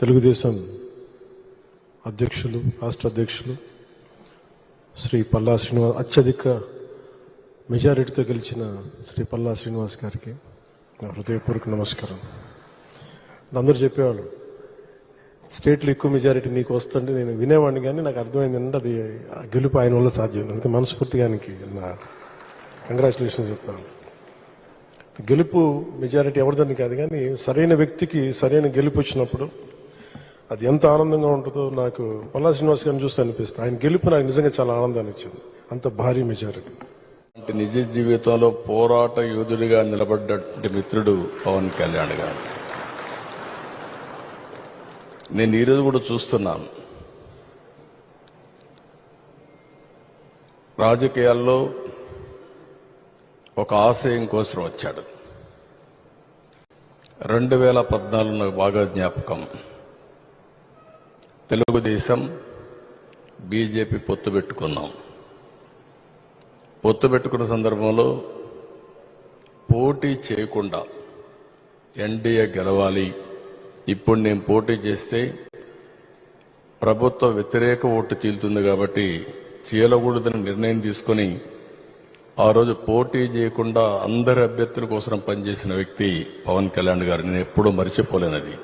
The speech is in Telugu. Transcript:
తెలుగుదేశం అధ్యక్షులు రాష్ట్ర అధ్యక్షులు శ్రీ పల్లా శ్రీనివాస్ అత్యధిక మెజారిటీతో గెలిచిన శ్రీ పల్లా శ్రీనివాస్ గారికి నా హృదయపూర్వక నమస్కారం. అందరూ చెప్పేవాళ్ళు స్టేట్లో ఎక్కువ మెజారిటీ నీకు వస్తుంటే నేను వినేవాడిని కానీ నాకు అర్థమైంది అంటే అది గెలుపు ఆయన వల్ల సాధ్యం అందుకే మనస్ఫూర్తిగా ఆయనకి నా కంగ్రాచులేషన్ చెప్తాను. గెలుపు మెజారిటీ ఎవరిదని కాదు కానీ సరైన వ్యక్తికి సరైన గెలుపు వచ్చినప్పుడు అది ఎంత ఆనందంగా ఉంటుందో నాకు పల్లా శ్రీనివాస్ గారిని చూస్తే అనిపిస్తుంది. ఆయన గెలుపు నాకు నిజంగా చాలా ఆనందాన్ని ఇచ్చింది. అంత భారీ మెజారిటీ. అంటే నిజ జీవితంలో పోరాట యోధుడిగా నిలబడ్డటువంటి మిత్రుడు పవన్ కళ్యాణ్ గారు. నేను ఈరోజు కూడా చూస్తున్నాను. రాజకీయాల్లో ఒక ఆశయం కోసం వచ్చాడు. రెండు వేల పద్నాలుగు నాకు బాగా జ్ఞాపకం. తెలుగుదేశం బీజేపీ పొత్తు పెట్టుకున్నాం. పొత్తు పెట్టుకున్న సందర్భంలో పోటీ చేయకుండా ఎన్డీఏ గెలవాలి. ఇప్పుడు నేను పోటీ చేస్తే ప్రభుత్వ వ్యతిరేక ఓటు చీలుతుంది కాబట్టి చీలకూడదని నిర్ణయం తీసుకొని ఆ రోజు పోటీ చేయకుండా అందరి అభ్యర్థుల కోసం పనిచేసిన వ్యక్తి పవన్ కళ్యాణ్ గారు. నేను ఎప్పుడూ మర్చిపోలేనది.